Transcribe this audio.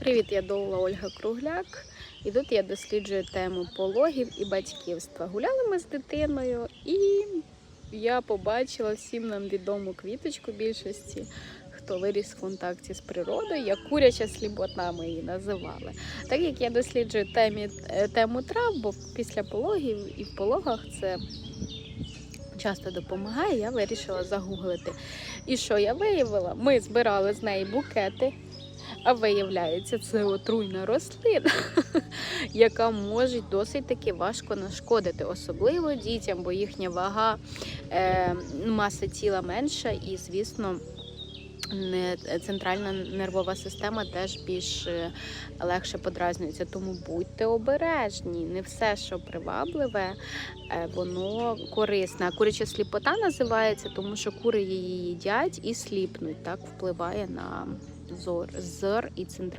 Привіт, я Доула Ольга Кругляк. І тут я досліджую тему пологів і батьківства. Гуляли ми з дитиною, і я побачила всім нам відому квіточку більшості, хто виріс в контакті з природою, як куряча слібота ми її називали. Так як я досліджую темі, е, тему трав, бо після пологів і в пологах це часто допомагає, я вирішила загуглити. І що я виявила? Ми збирали з неї букети. А виявляється, це отруйна рослина, яка може досить таки важко нашкодити, особливо дітям, бо їхня вага, е, маса тіла менша, і, звісно, не, центральна нервова система теж більш е, легше подразнюється. Тому будьте обережні. Не все, що привабливе, е, воно корисне. Куряча сліпота називається, тому що кури її їдять і сліпнуть. Так впливає на зор, зор і центральну